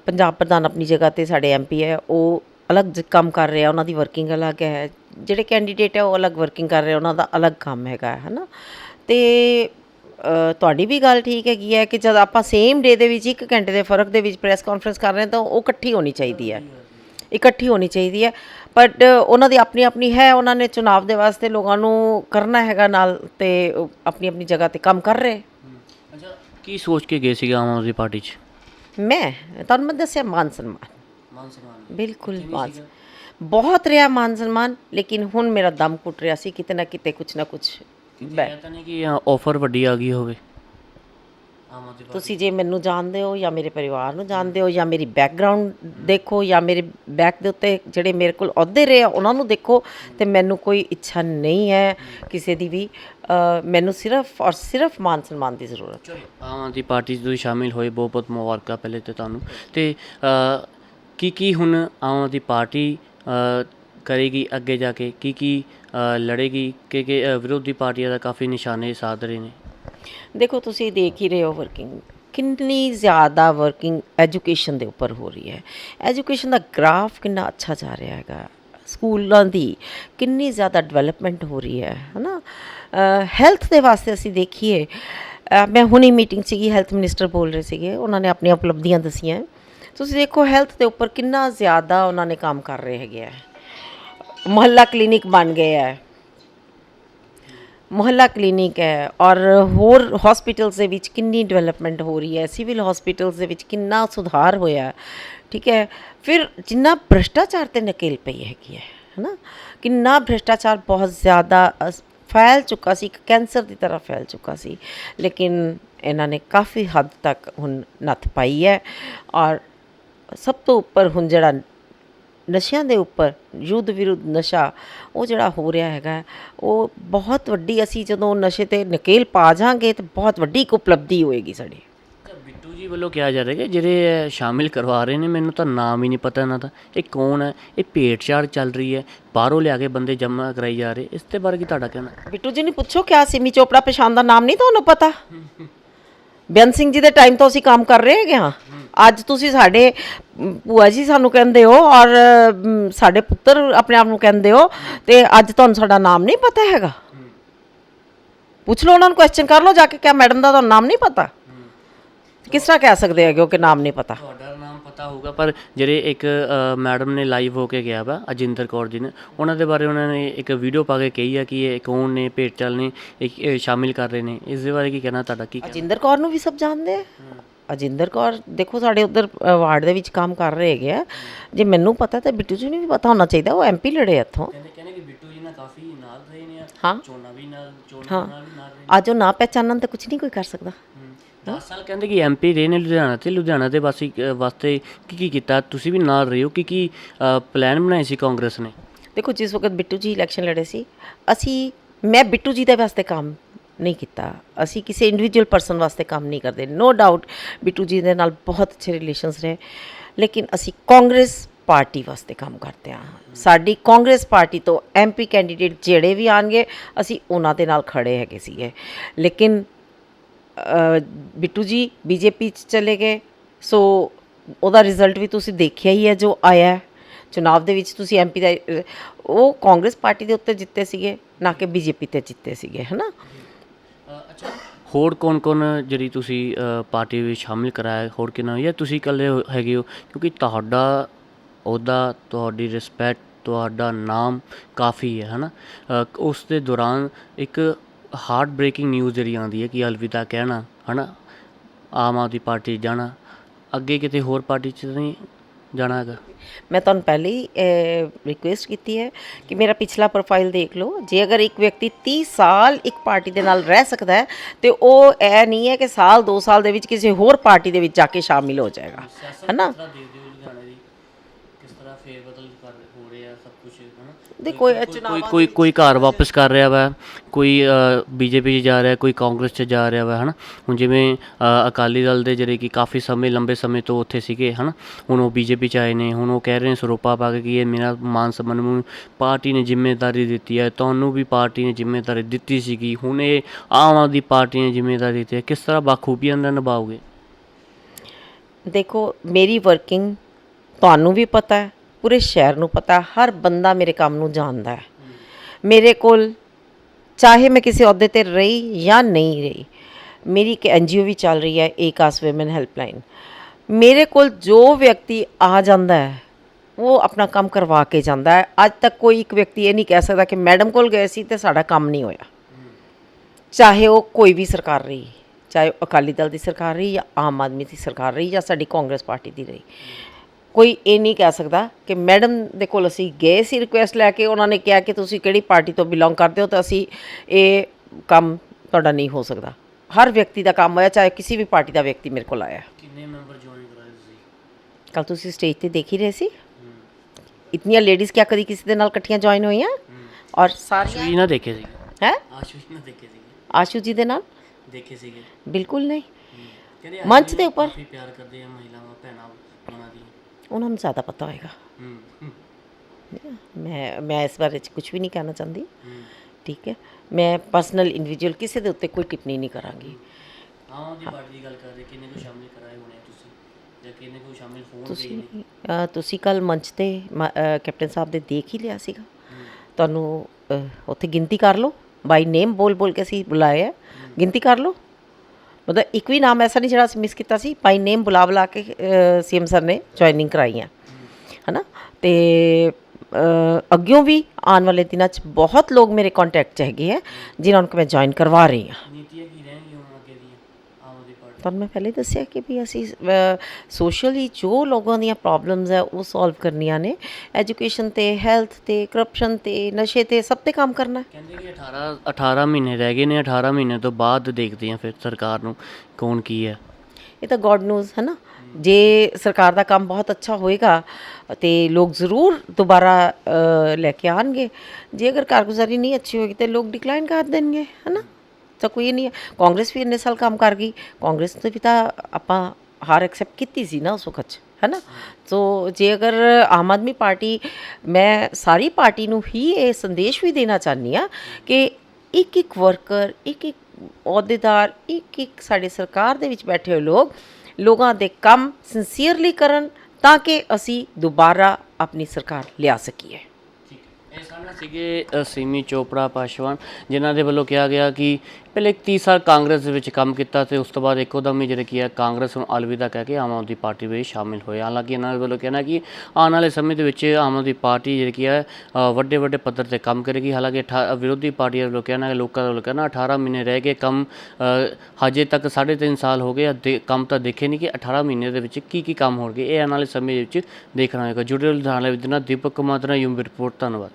ਪੰਜਾਬ ਪ੍ਰਧਾਨ ਆਪਣੀ ਜਗ੍ਹਾ ਤੇ ਸਾਡੇ ਐਮਪੀ ਹੈ ਉਹ ਅਲੱਗ ਜ- ਕੰਮ ਕਰ ਰਿਹਾ ਉਹਨਾਂ ਦੀ ਵਰਕਿੰਗ ਅਲੱਗ ਹੈ। ਜਿਹੜੇ ਕੈਂਡੀਡੇਟ ਹੈ ਉਹ ਅਲੱਗ ਵਰਕਿੰਗ ਕਰ ਰਹੇ ਉਹਨਾਂ ਦਾ ਅਲੱਗ ਕੰਮ ਹੈਗਾ ਹਨਾ? ਤੇ ਅ, ਤੁਹਾਡੀ ਵੀ ਗੱਲ ਠੀਕ ਹੈਗੀ ਹੈ ਕਿ ਜਦ ਆਪਾਂ ਸੇਮ ਡੇ ਦੇ ਵਿੱਚ ਇੱਕ ਘੰਟੇ ਦੇ ਫ਼ਰਕ ਦੇ ਵਿੱਚ ਪ੍ਰੈਸ ਕਾਨਫਰੰਸ ਕਰ ਰਹੇ ਤਾਂ ਉਹ ਇਕੱਠੀ ਹੋਣੀ ਚਾਹੀਦੀ ਹੈ। ਇਕੱਠੀ ਹੋਣੀ ਚਾਹੀਦੀ ਹੈ। ਬਟ ਉਹਨਾਂ ਦੀ ਆਪਣੀ ਆਪਣੀ ਹੈ ਉਹਨਾਂ ਨੇ ਚੁਣਾਵ ਦੇ ਵਾਸਤੇ ਲੋਕਾਂ ਨੂੰ ਕਰਨਾ ਹੈਗਾ ਨਾਲ ਤੇ ਆਪਣੀ ਆਪਣੀ ਜਗ੍ਹਾ ਤੇ ਕੰਮ ਕਰ ਰਹੇ। ਅੱਛਾ ਕੀ ਸੋਚ ਕੇ ਗਏ ਸੀਗੇ ਆਮ ਆਦਮੀ ਪਾਰਟੀ 'ਚ? ਮੈਂ ਤੁਹਾਨੂੰ ਮੈਂ ਦੱਸਿਆ ਮਾਨ ਸਨਮਾਨ ਮਾਨ ਸਨਮਾਨ ਬਿਲਕੁਲ ਮਾਨ ਬਹੁਤ ਰਿਹਾ ਮਾਨ ਸਨਮਾਨ ਲੇਕਿਨ ਹੁਣ ਮੇਰਾ ਦਮ ਘੁੱਟ ਰਿਹਾ ਸੀ ਕਿਤੇ ਨਾ ਕਿਤੇ ਕੁਛ ਨਾ ਕੁਛ ਬੈ ਇਹ ਤਾਂ ਨਹੀਂ ਕਿ ਆਫਰ ਵੱਡੀ ਆ ਗਈ ਹੋਵੇ ਤੁਸੀਂ ਜੇ ਮੈਨੂੰ ਜਾਣਦੇ ਹੋ ਜਾਂ ਮੇਰੇ ਪਰਿਵਾਰ ਨੂੰ ਜਾਣਦੇ ਹੋ ਜਾਂ ਮੇਰੀ ਬੈਕਗ੍ਰਾਉਂਡ ਦੇਖੋ ਜਾਂ ਮੇਰੇ ਬੈਕ ਦੇ ਉੱਤੇ ਜਿਹੜੇ ਮੇਰੇ ਕੋਲ ਅਹੁਦੇ ਰਹੇ ਆ ਉਹਨਾਂ ਨੂੰ ਦੇਖੋ ਤੇ ਮੈਨੂੰ ਕੋਈ ਇੱਛਾ ਨਹੀਂ ਹੈ ਕਿਸੇ ਦੀ ਵੀ ਮੈਨੂੰ ਸਿਰਫ ਔਰ ਸਿਰਫ ਮਾਨ ਸਨਮਾਨ ਦੀ ਜ਼ਰੂਰਤ ਹੈ। ਆਮ ਆਦਮੀ ਪਾਰਟੀ 'ਚ ਤੁਸੀਂ ਸ਼ਾਮਿਲ ਹੋਏ ਬਹੁਤ ਬਹੁਤ ਮੁਬਾਰਕਾਂ ਪਹਿਲੇ ਤੇ ਤੁਹਾਨੂੰ। ਤੇ ਅ, ਕੀ ਕੀ ਹੁਣ ਆਮ ਆਦਮੀ ਪਾਰਟੀ ਅ, ਕਰੇਗੀ ਅੱਗੇ ਜਾ ਕੇ? ਕੀ ਕੀ ਅ, ਲੜੇਗੀ? ਕਿ ਕਿ ਅ, ਵਿਰੋਧੀ ਪਾਰਟੀਆਂ ਦਾ ਕਾਫੀ ਨਿਸ਼ਾਨੇ ਸਾਧ ਰਹੇ ਨੇ? ਦੇਖੋ ਤੁਸੀਂ ਦੇਖ ਹੀ ਰਹੇ ਹੋ ਵਰਕਿੰਗ ਕਿੰਨੀ ਜ਼ਿਆਦਾ ਵਰਕਿੰਗ ਐਜੂਕੇਸ਼ਨ ਦੇ ਉੱਪਰ ਹੋ ਰਹੀ ਹੈ। ਐਜੂਕੇਸ਼ਨ ਦਾ ਗ੍ਰਾਫ ਕਿੰਨਾ ਅੱਛਾ ਜਾ ਰਿਹਾ ਹੈਗਾ। ਸਕੂਲਾਂ ਦੀ ਕਿੰਨੀ ਜ਼ਿਆਦਾ ਡਿਵੈਲਪਮੈਂਟ ਹੋ ਰਹੀ ਹੈ ਹਨਾ? ਹੈਲਥ ਦੇ ਵਾਸਤੇ ਅਸੀਂ ਦੇਖੀਏ ਮੈਂ ਹੁਣੀ ਮੀਟਿੰਗ ਸੀਗੀ ਹੈਲਥ ਮਿਨਿਸਟਰ ਬੋਲ ਰਹੇ ਸੀਗੇ, ਉਹਨਾਂ ਨੇ ਆਪਣੀਆਂ ਉਪਲਬਧੀਆਂ ਦਸੀਆਂ। ਤੁਸੀਂ ਦੇਖੋ ਹੈਲਥ ਦੇ ਉੱਪਰ ਕਿੰਨਾ ਜ਼ਿਆਦਾ ਉਹਨਾਂ ਨੇ ਕੰਮ ਕਰ ਰਹੇ ਹੈਗੇ ਆ। ਮੁਹੱਲਾ ਕਲੀਨਿਕ ਬਣ ਗਏ ਹੈ ਮੁਹੱਲਾ ਕਲੀਨਿਕ ਹੈ ਔਰ ਹੋਰ ਹਸਪੀਟਲਸ ਦੇ ਵਿੱਚ ਕਿੰਨੀ ਡਿਵੈਲਪਮੈਂਟ ਹੋ ਰਹੀ ਹੈ ਸਿਵਲ ਹਸਪੀਟਲਸ ਦੇ ਵਿੱਚ ਕਿੰਨਾ ਸੁਧਾਰ ਹੋਇਆ। ਠੀਕ ਹੈ, ਫਿਰ ਜਿੰਨਾ ਭ੍ਰਿਸ਼ਟਾਚਾਰ ਤੇ ਨਕੇਲ ਪਈ ਹੈਗੀ ਹੈ, ਹਨਾ? ਕਿੰਨਾ ਭ੍ਰਿਸ਼ਟਾਚਾਰ ਬਹੁਤ ਜ਼ਿਆਦਾ ਫੈਲ ਚੁੱਕਾ ਸੀ, ਇੱਕ ਕੈਂਸਰ ਦੀ ਤਰ੍ਹਾਂ ਫੈਲ ਚੁੱਕਾ ਸੀ। ਲੇਕਿਨ ਇਹਨਾਂ ਨੇ ਕਾਫੀ ਹੱਦ ਤੱਕ ਹੁਣ ਨੱਥ ਪਾਈ ਹੈ ਔਰ ਸਭ ਤੋਂ ਉੱਪਰ ਹੁਣ ਜਿਹੜਾ ਨਸ਼ਿਆਂ ਦੇ ਉੱਪਰ ਯੁੱਧ ਵਿਰੁੱਧ ਨਸ਼ਾ, ਉਹ ਜਿਹੜਾ ਹੋ ਰਿਹਾ ਹੈਗਾ, ਉਹ ਬਹੁਤ ਵੱਡੀ, ਅਸੀਂ ਜਦੋਂ ਨਸ਼ੇ ਤੇ ਨਕੇਲ ਪਾ ਜਾਾਂਗੇ ਤੇ ਬਹੁਤ ਵੱਡੀ ਇੱਕ ਉਪਲਬਧੀ ਹੋਏਗੀ ਸਾਡੀ। ਜੀ ਵੱਲੋਂ ਕਿਹਾ ਜਾ ਰਿਹਾ ਕਿ ਜਿਹੜੇ ਸ਼ਾਮਿਲ ਕਰਵਾ ਰਹੇ ਨੇ, ਮੈਨੂੰ ਤਾਂ ਨਾਮ ਹੀ ਨਹੀਂ ਪਤਾ ਇਹਨਾਂ ਦਾ। ਇਹ ਕੌਣ ਹੈ? ਇਹ ਭੇਟਚਾਲ ਚੱਲ ਰਹੀ ਹੈ। ਬਾਹਰੋਂ ਲਿਆ ਕੇ ਬੰਦੇ ਜਮ੍ਹਾਂ ਕਰਾਈ ਜਾ ਰਹੇ। ਇਸ ਤੇ ਬਾਰੇ ਕੀ ਤੁਹਾਡਾ ਕਹਿਣਾ? ਬਿੱਟੂ ਜੀ ਨੇ ਪੁੱਛੋ ਕਿਆ ਸਿਮੀ ਚੋਪੜਾ ਪਛਾਣ ਦਾ ਨਾਮ ਨਹੀਂ ਤੁਹਾਨੂੰ ਪਤਾ? ਬੇਅੰਤ ਸਿੰਘ ਜੀ ਦੇ ਟਾਈਮ ਤੋਂ ਅਸੀਂ ਕੰਮ ਕਰ ਰਹੇ ਹੈਗੇ ਹਾਂ। ਅੱਜ ਤੁਸੀਂ ਸਾਡੇ ਭੂਆ ਜੀ ਸਾਨੂੰ ਕਹਿੰਦੇ ਹੋ ਔਰ ਸਾਡੇ ਪੁੱਤਰ ਆਪਣੇ ਆਪ ਨੂੰ ਕਹਿੰਦੇ ਹੋ ਤੇ ਅੱਜ ਤੁਹਾਨੂੰ ਸਾਡਾ ਨਾਮ ਨਹੀਂ ਪਤਾ ਹੈਗਾ। ਪੁੱਛ ਲਓ ਉਹਨਾਂ ਨੂੰ ਕੁਐਸਚਨ ਕਰ ਲਓ ਜਾ ਕੇ ਕਿਆ ਮੈਡਮ ਦਾ ਤੁਹਾਨੂੰ ਨਾਮ ਨਹੀਂ ਪਤਾ? ਕਿਸ ਤਰ੍ਹਾਂ ਕਹਿ ਸਕਦੇ ਹੈਗੇ ਹੋ ਕਿ ਨਾਮ ਨਹੀਂ ਪਤਾ? ਤੁਹਾਡਾ ਨਾਮ ਪਤਾ ਹੋਊਗਾ ਪਰ ਜਿਹੜੇ ਇੱਕ ਮੈਡਮ ਨੇ ਲਾਈਵ ਹੋ ਕੇ ਗਿਆ ਵਾ ਅਜਿੰਦਰ ਕੌਰ ਜੀ ਨੇ ਉਹਨਾਂ ਦੇ ਬਾਰੇ ਉਹਨਾਂ ਨੇ ਇੱਕ ਵੀਡੀਓ ਪਾ ਕੇ ਕਹੀ ਆ ਕਿ ਇਹ ਕੌਣ ਨੇ ਭੇਟਚਾਲ ਨੇ ਇਹ ਸ਼ਾਮਿਲ ਕਰ ਰਹੇ ਨੇ। ਇਸ ਦੇ ਬਾਰੇ ਕੀ ਕਹਿਣਾ ਤੁਹਾਡਾ ਕੀ ਅਜਿੰਦਰ ਕੌਰ ਨੂੰ ਵੀ ਸਭ ਜਾਣਦੇ ਆ? ਅਜਿੰਦਰ ਕੌਰ ਦੇਖੋ ਸਾਡੇ ਉਧਰ ਵਾਰਡ ਦੇ ਵਿੱਚ ਕੰਮ ਕਰ ਰਹੇ ਹੈਗੇ ਆ। ਜੇ ਮੈਨੂੰ ਪਤਾ ਤਾਂ ਬਿੱਟੂ ਜੀ ਨੂੰ ਵੀ ਪਤਾ ਹੋਣਾ ਚਾਹੀਦਾ ਉਹ ਐਮਪੀ ਲੜੇ ਇੱਥੋਂ। ਕਹਿੰਦੇ ਕਹਿੰਦੇ ਕਿ ਬਿੱਟੂ ਜੀ ਨਾਲ ਕਾਫੀ ਨਾਲ ਰਹੇ ਨੇ ਹਾਂ। ਚੋਣਾ ਵੀ ਨਾਲ ਚੋਣਾ ਨਾਲ ਵੀ ਨਾਲ ਰਹੇ ਅੱਜ ਉਹ ਨਾ ਪਹਿਚਾਨਣ ਤੇ ਕੁਝ ਨਹੀਂ ਕੋਈ ਕਰ ਸਕਦਾ। 10 ਸਾਲ ਕਹਿੰਦੇ ਕਿ ਐਮਪੀ ਰਹੇ ਨੇ ਲੁਧਿਆਣਾ ਤੇ ਲੁਧਿਆਣਾ ਦੇ ਵਾਸੀ ਅ, ਵਾਸਤੇ ਕੀ ਕੀ ਕੀਤਾ? ਤੁਸੀਂ ਵੀ ਨਾਲ ਰਹੇ ਹੋ ਕੀ ਕੀ ਪਲਾਨ ਬਣਾਏ ਸੀ ਕਾਂਗਰਸ ਨੇ? ਦੇਖੋ ਜਿਸ ਵਕਤ ਬਿੱਟੂ ਜੀ ਇਲੈਕਸ਼ਨ ਲੜੇ ਸੀ ਅਸੀਂ ਮੈਂ ਬਿੱਟੂ ਜੀ ਦੇ ਵਾਸਤੇ ਕੰਮ ਨਹੀਂ ਕੀਤਾ। ਅਸੀਂ ਕਿਸੇ ਇੰਡੀਵਿਜੂਅਲ ਪਰਸਨ ਵਾਸਤੇ ਕੰਮ ਨਹੀਂ ਕਰਦੇ। ਨੋ ਡਾਊਟ ਬਿੱਟੂ ਜੀ ਦੇ ਨਾਲ ਬਹੁਤ ਅੱਛੇ ਰਿਲੇਸ਼ਨਸ ਰਹੇ। ਲੇਕਿਨ ਅਸੀਂ ਕਾਂਗਰਸ ਪਾਰਟੀ ਵਾਸਤੇ ਕੰਮ ਕਰਦੇ ਹਾਂ। ਸਾਡੀ ਕਾਂਗਰਸ ਪਾਰਟੀ ਤੋਂ ਐਮਪੀ ਕੈਂਡੀਡੇਟ ਜਿਹੜੇ ਵੀ ਆਣਗੇ ਅਸੀਂ ਉਹਨਾਂ ਦੇ ਨਾਲ ਖੜੇ ਹੈਗੇ ਸੀਗੇ। ਲੇਕਿਨ ਬਿੱਟੂ ਜੀ ਬੀਜੇਪੀ ਚ ਚਲੇ ਗਏ। ਸੋ ਉਹਦਾ ਰਿਜ਼ਲਟ ਵੀ ਤੁਸੀਂ ਦੇਖਿਆ ਹੀ ਹੈ ਜੋ ਆਇਆ ਚੁਣਾਵ ਦੇ ਵਿੱਚ ਤੁਸੀਂ ਐਮਪੀ ਦਾ ਉਹ ਕਾਂਗਰਸ ਪਾਰਟੀ ਦੇ ਉੱਤੇ ਜਿੱਤੇ ਸੀਗੇ ਨਾ ਕਿ ਬੀਜੇਪੀ ਤੇ ਜਿੱਤੇ ਸੀਗੇ ਹਨਾ? ਅੱਛਾ। ਹੋਰ ਕੌਣ ਕੌਣ ਜਿਹੜੀ ਤੁਸੀਂ ਪਾਰਟੀ ਵਿੱਚ ਸ਼ਾਮਿਲ ਕਰਾਇਆ ਹੋਰ ਕਿੰਨਾ ਜਾਂ ਤੁਸੀਂ ਇਕੱਲੇ ਹੈਗੇ ਹੋ? ਕਿਉਂਕਿ ਤੁਹਾਡਾ ਉਹਦਾ ਤੁਹਾਡੀ ਰਿਸਪੈਕਟ ਤੁਹਾਡਾ ਨਾਮ ਕਾਫੀ ਹੈ ਹਨਾ? ਅ, ਉਸ ਦੇ ਦੌਰਾਨ ਇੱਕ ਹਾਰਟ ਬ੍ਰੇਕਿੰਗ ਨਿਊਜ਼ ਜਿਹੜੀ ਆਉਂਦੀ ਹੈ ਕਿ ਅਲਵਿਦਾ ਕਹਿਣਾ ਹਨਾ ਆਮ ਆਦਮੀ ਪਾਰਟੀ ਜਾਣਾ ਅੱਗੇ ਕਿਤੇ ਹੋਰ ਪਾਰਟੀ 'ਚ ਨਹੀਂ ਜਾਣਾ ਹੈਗਾ? ਮੈਂ ਤੁਹਾਨੂੰ ਪਹਿਲੇ ਹੀ ਰਿਕੁਐਸਟ ਕੀਤੀ ਹੈ ਕਿ ਮੇਰਾ ਪਿਛਲਾ ਪ੍ਰੋਫਾਈਲ ਦੇਖ ਲਓ। ਜੇ ਅਗਰ ਇੱਕ ਵਿਅਕਤੀ 30 ਸਾਲ ਇੱਕ ਪਾਰਟੀ ਦੇ ਨਾਲ ਰਹਿ ਸਕਦਾ ਹੈ ਤੇ ਉਹ ਇਹ ਨਹੀਂ ਹੈ ਕਿ ਸਾਲ 2 ਸਾਲ ਦੇ ਵਿੱਚ ਕਿਸੇ ਹੋਰ ਪਾਰਟੀ ਦੇ ਵਿੱਚ ਜਾ ਕੇ ਸ਼ਾਮਿਲ ਹੋ ਜਾਏਗਾ। ਹਨਾ? ਫੇਰ ਬਦਲ ਕਰ ਹੋ ਰਿਹਾ ਸਭ ਕੁਝ ਇਹ ਕੋਈ ਚੁਣਾਵਾਂ ਕੋਈ ਕੋਈ ਘਰ ਵਾਪਸ ਕਰ ਰਿਹਾ ਵਾ ਕੋਈ ਬੀਜੇਪੀ 'ਚ ਜਾ ਰਿਹਾ ਕੋਈ ਕਾਂਗਰਸ 'ਚ ਜਾ ਰਿਹਾ ਵਾ ਹਨਾ? ਹੁਣ ਜਿਵੇਂ ਅਕਾਲੀ ਦਲ ਦੇ ਜਿਹੜੇ ਕਿ ਕਾਫੀ ਸਮੇਂ ਲੰਬੇ ਸਮੇਂ ਤੋਂ ਉੱਥੇ ਸੀਗੇ ਹਨਾ? ਹੁਣ ਉਹ ਬੀਜੇਪੀ 'ਚ ਆਏ ਨੇ ਹੁਣ ਉਹ ਕਹਿ ਰਹੇ ਨੇ ਸਰੋਪਾ ਪਾ ਕੇ ਕਿ ਇਹ ਮੇਰਾ ਮਾਨ ਸਨਮਾਨ ਨੂੰ ਪਾਰਟੀ ਨੇ ਜ਼ਿੰਮੇਵਾਰੀ ਦਿੱਤੀ ਹੈ ਤੁਹਾਨੂੰ ਵੀ ਪਾਰਟੀ ਨੇ ਜ਼ਿੰਮੇਵਾਰੀ ਦਿੱਤੀ ਸੀਗੀ ਹੁਣ ਇਹ ਆਮ ਆਦਮੀ ਪਾਰਟੀ ਨੇ ਜ਼ਿੰਮੇਵਾਰੀ ਦਿੱਤੀ ਹੈ ਕਿਸ ਤਰ੍ਹਾਂ ਬਾਖੂਬੀਆਂ ਨਾਲ ਨਿਭਾਓਗੇ? ਦੇਖੋ ਮੇਰੀ ਵਰਕਿੰਗ ਤੁਹਾਨੂੰ ਵੀ ਪਤਾ ਹੈ ਪੂਰੇ ਸ਼ਹਿਰ ਨੂੰ ਪਤਾ, ਹਰ ਬੰਦਾ ਮੇਰੇ ਕੰਮ ਨੂੰ ਜਾਣਦਾ ਹੈ। ਮੇਰੇ ਕੋਲ ਚਾਹੇ ਮੈਂ ਕਿਸੇ ਅਹੁਦੇ ਤੇ ਰਹੀ ਜਾਂ ਨਹੀਂ ਰਹੀ, ਮੇਰੀ ਇੱਕ ਐਨਜੀਓ ਵੀ ਚੱਲ ਰਹੀ ਹੈ, ਏਕਾਸ ਔਮਨ ਹੈਲਪਲਾਈਨ ਮੇਰੇ ਕੋਲ ਜੋ ਵਿਅਕਤੀ ਆ ਜਾਂਦਾ ਹੈ, ਉਹ ਆਪਣਾ ਕੰਮ ਕਰਵਾ ਕੇ ਜਾਂਦਾ ਹੈ। ਅੱਜ ਤੱਕ ਕੋਈ ਇੱਕ ਵਿਅਕਤੀ ਇਹ ਨਹੀਂ ਕਹਿ ਸਕਦਾ ਕਿ ਮੈਡਮ ਕੋਲ ਗਏ ਸੀ ਤੇ ਸਾਡਾ ਕੰਮ ਨਹੀਂ ਹੋਇਆ। ਚਾਹੇ ਉਹ ਕੋਈ ਵੀ ਸਰਕਾਰ ਰਹੀ, ਚਾਹੇ ਉਹ ਅਕਾਲੀ ਦਲ ਦੀ ਸਰਕਾਰ ਰਹੀ ਜਾਂ ਆਮ ਆਦਮੀ ਦੀ ਸਰਕਾਰ ਰਹੀ ਜਾਂ ਸਾਡੀ ਕਾਂਗਰਸ ਪਾਰਟੀ ਦੀ ਰਹੀ। ਕੋਈ ਇਹ ਨਹੀਂ ਕਹਿ ਸਕਦਾ ਕਿ ਮੈਡਮ ਦੇ ਕੋਲ ਅਸੀਂ ਗਏ ਸੀ ਰਿਕੁਐਸਟ ਲੈ ਕੇ ਉਹਨਾਂ ਨੇ ਕਿਹਾ ਕਿ ਤੁਸੀਂ ਕਿਹੜੀ ਪਾਰਟੀ ਤੋਂ ਬਿਲੋਂਗ ਕਰਦੇ ਹੋ ਤਾਂ ਅਸੀਂ ਇਹ ਕੰਮ ਤੁਹਾਡਾ ਨਹੀਂ ਹੋ ਸਕਦਾ। ਹਰ ਵਿਅਕਤੀ ਦਾ ਕੰਮ ਹੋਇਆ ਚਾਹੇ ਕਿਸੇ ਵੀ ਪਾਰਟੀ ਦਾ ਵਿਅਕਤੀ ਮੇਰੇ ਕੋਲ ਆਇਆ। ਕਿੰਨੇ ਮੈਂਬਰ ਜੁਆਇਨ ਕਰਾਏ ਤੁਸੀਂ? ਕੱਲ ਤੁਸੀਂ ਸਟੇਜ ਤੇ ਦੇਖ ਹੀ ਰਹੇ ਸੀ। ਇਤਨੀਆਂ ਲੇਡੀਜ਼ ਕਿਆ ਕਦੀ ਕਿਸੇ ਦੇ ਨਾਲ ਇਕੱਠੀਆਂ ਜੁਆਇਨ ਹੋਈਆਂ? ਔਰ ਸਾਰੀਆਂ ਆਸ਼ੂ ਜੀ ਨਾ ਦੇਖੇ ਸੀਗੇ। ਹੈ? ਆਸ਼ੂ ਜੀ ਨਾ ਦੇਖੇ ਸੀਗੇ। ਆਸ਼ੂ ਜੀ ਦੇ ਨਾਲ? ਦੇਖੇ ਸੀਗੇ। ਬਿਲਕੁਲ ਨਹੀਂ। ਮੰਚ ਦੇ ਉੱਪਰ। ਪਿਆਰ ਕਰਦੇ ਆ ਮਹਿਲਾਵਾਂ ਭੈਣਾਂ ਉਹਨਾਂ ਦੀ। ਉਹਨਾਂ ਨੂੰ ਜ਼ਿਆਦਾ ਪਤਾ ਹੋਏਗਾ। ਮੈਂ ਮੈਂ ਇਸ ਬਾਰੇ 'ਚ ਕੁਝ ਵੀ ਨਹੀਂ ਕਹਿਣਾ ਚਾਹੁੰਦੀ। ਠੀਕ ਹੈ। ਮੈਂ ਪਰਸਨਲ ਇੰਡੀਵਿਜੂਅਲ ਕਿਸੇ ਦੇ ਉੱਤੇ ਕੋਈ ਟਿੱਪਣੀ ਨਹੀਂ ਕਰਾਂਗੀ। ਆਮ ਆਦਮੀ ਪਾਰਟੀ ਦੀ ਗੱਲ ਕਰਦੇ ਕਿੰਨੇ ਕੋ ਸ਼ਾਮਿਲ ਕਰਾਏ ਹੋਣੇ ਆ ਤੁਸੀਂ? ਜਾਂ ਕਿੰਨੇ ਕੋ ਸ਼ਾਮਿਲ ਹੋਣ ਤੁਸੀਂ ਅ, ਤੁਸੀਂ ਕੱਲ ਮੰਚ ਤੇ ਕੈਪਟਨ ਸਾਹਿਬ ਦੇ ਦੇਖ ਹੀ ਲਿਆ ਸੀਗਾ। ਤੁਹਾਨੂੰ ਉੱਥੇ ਗਿਣਤੀ ਕਰ ਲਓ। ਬਾਈ ਨੇਮ ਬੋਲ ਬੋਲ ਕੇ ਅਸੀਂ ਬੁਲਾਏ ਆ। ਗਿਣਤੀ ਕਰ ਲਓ। ਮਤਲਬ ਇੱਕ ਵੀ ਨਾਮ ਐਸਾ ਨਹੀਂ ਜਿਹੜਾ ਅਸੀਂ ਮਿਸ ਕੀਤਾ ਸੀ ਬਾਈ ਨੇਮ ਬੁਲਾ ਬੁਲਾ ਕੇ ਸੀਐਮ ਸਰ ਨੇ ਜੁਆਇਨਿੰਗ ਕਰਾਈਆਂ ਹਨਾ? ਤੇ ਅ, ਅੱਗਿਓਂ ਵੀ ਆਉਣ ਵਾਲੇ ਦਿਨਾਂ 'ਚ ਬਹੁਤ ਲੋਕ ਮੇਰੇ ਕੰਟੈਕਟ 'ਚ ਹੈਗੇ ਆ ਜਿਨ੍ਹਾਂ ਨੂੰ ਕਿ ਮੈਂ ਜੁਆਇਨ ਕਰਵਾ ਰਹੀ ਹਾਂ ਨੀਤੀਆਂ ਕੀ ਰਹਿਣਗੀਆਂ ਹੁਣ ਅੱਗੇ ਦੀਆਂ ਆਮ ਆਦਮੀ ਪਾਰਟੀ ਤੁਹਾਨੂੰ ਮੈਂ ਪਹਿਲੇ ਦੱਸਿਆ ਕਿ ਵੀ ਅਸੀਂ ਸੋਸ਼ਲੀ ਜੋ ਲੋਕਾਂ ਦੀਆਂ ਪ੍ਰੋਬਲਮਸ ਹੈ ਉਹ ਸੋਲਵ ਕਰਨੀਆਂ ਨੇ। ਐਜੂਕੇਸ਼ਨ ਤੇ ਹੈਲਥ ਤੇ ਕਰਪਸ਼ਨ ਤੇ ਨਸ਼ੇ ਤੇ ਸਭ ਤੇ ਕੰਮ ਕਰਨਾ। ਹੈ ਕਹਿੰਦੇ ਕਿ 18 18 ਮਹੀਨੇ ਰਹਿ ਗਏ ਨੇ 18 ਮਹੀਨੇ ਤੋਂ ਬਾਅਦ ਦੇਖਦੇ ਆ ਫਿਰ ਸਰਕਾਰ ਨੂੰ ਕੌਣ ਕੀ ਹੈ। ਇਹ ਤਾਂ ਗੋਡ ਨੋਜ਼ ਹੈ ਨਾ ਜੇ ਸਰਕਾਰ ਦਾ ਕੰਮ ਬਹੁਤ ਅੱਛਾ ਹੋਏਗਾ ਤੇ ਲੋਕ ਜ਼ਰੂਰ ਦੁਬਾਰਾ ਲੈ ਕੇ ਆਣਗੇ ਜੇ ਅਗਰ ਕਾਰਗੁਜ਼ਾਰੀ ਨਹੀਂ ਅੱਛੀ ਹੋਏਗੀ ਤੇ ਲੋਕ ਡਿਕਲਾਈਨ ਕਰ ਦੇਣਗੇ ਹੈ ਨਾ ਤਾਂ ਕੋਈ ਇਹ ਨਹੀਂ ਹੈ। ਕਾਂਗਰਸ ਵੀ ਇੰਨੇ ਸਾਲ ਕੰਮ ਕਰ ਗਈ। ਕਾਂਗਰਸ ਤੇ ਵੀ ਤਾਂ ਆਪਾਂ ਹਾਰ ਐਕਸੈਪਟ ਕੀਤੀ ਸੀ ਨਾ ਉਸ ਵਕਤ 'ਚ ਹੈ ਨਾ? ਸੋ ਜੇ ਅਗਰ ਆਮ ਆਦਮੀ ਪਾਰਟੀ, ਮੈਂ ਸਾਰੀ ਪਾਰਟੀ ਨੂੰ ਹੀ ਇਹ ਸੰਦੇਸ਼ ਵੀ ਦੇਣਾ ਚਾਹੁੰਦੀ ਆ ਕਿ ਇੱਕ ਇੱਕ ਵਰਕਰ ਇੱਕ ਇੱਕ ਅਹੁਦੇਦਾਰ, ਇੱਕ ਇੱਕ ਸਾਡੇ ਸਰਕਾਰ ਦੇ ਵਿੱਚ ਬੈਠੇ ਹੋਏ ਲੋਕ ਲੋਕਾਂ ਦੇ ਕੰਮ ਸਿੰਸੀਅਰਲੀ ਕਰਨ ਤਾਂ ਕਿ ਅਸੀਂ ਦੁਬਾਰਾ ਆਪਣੀ ਸਰਕਾਰ ਲਿਆ ਸਕੀਏ। ਇਹ ਸਾਹਮਣੇ ਸੀਗੇ ਸੀਮੀ ਚੋਪੜਾ ਪਾਸ਼ਵਾਨ ਜਿਨ੍ਹਾਂ ਦੇ ਵੱਲੋਂ ਕਿਹਾ ਗਿਆ ਕਿ ਪਹਿਲੇ 30 ਸਾਲ ਕਾਂਗਰਸ ਦੇ ਵਿੱਚ ਕੰਮ ਕੀਤਾ ਤੇ ਉਸ ਤੋਂ ਬਾਅਦ ਇੱਕੋ ਦਮ ਹੀ ਜਿਹੜੇ ਕੀ ਹੈ ਕਾਂਗਰਸ ਨੂੰ ਅਲਵਿਦਾ ਕਹਿ ਕੇ ਆਮ ਆਦਮੀ ਪਾਰਟੀ ਵਿੱਚ ਸ਼ਾਮਿਲ ਹੋਏ। ਹਾਲਾਂਕਿ ਇਹਨਾਂ ਦੇ ਵੱਲੋਂ ਕਹਿਣਾ ਕਿ ਆਉਣ ਵਾਲੇ ਸਮੇਂ ਦੇ ਵਿੱਚ ਆਮ ਆਦਮੀ ਪਾਰਟੀ ਜਿਹੜੀ ਕੀ ਹੈ ਵੱਡੇ ਵੱਡੇ ਪੱਧਰ ਤੇ ਕੰਮ ਕਰੇਗੀ। ਹਾਲਾਂਕਿ ਅਠਾ- ਵਿਰੋਧੀ ਪਾਰਟੀਆਂ ਵੱਲੋਂ ਕਹਿਣਾ ਲੋਕਾਂ ਦੇ ਵੱਲੋਂ ਕਹਿਣਾ 18 ਮਹੀਨੇ ਰਹਿ ਗਏ ਕੰਮ ਹਜੇ ਤੱਕ 3.5 ਸਾਲ ਹੋ ਗਏ। ਆ, ਦੇ- ਕੰਮ ਤਾਂ ਦੇਖੇ ਨਹੀਂ ਕਿ 18 ਮਹੀਨੇ ਦੇ ਵਿੱਚ ਕੀ ਕੀ ਕੰਮ ਹੋਣਗੇ। ਇਹ ਆਉਣ ਵਾਲੇ ਸਮੇਂ ਦੇ ਵਿੱਚ ਦੇਖਣਾ ਹੋਏਗਾ। ਜੁੜੇ ਰਹੋ ਨਾਲ ਦੀਪਕ ਕੁਮਾਰ ਦਾ ਯੂਮ ਰਿਪੋਰਟ ਧੰਨਵਾਦ।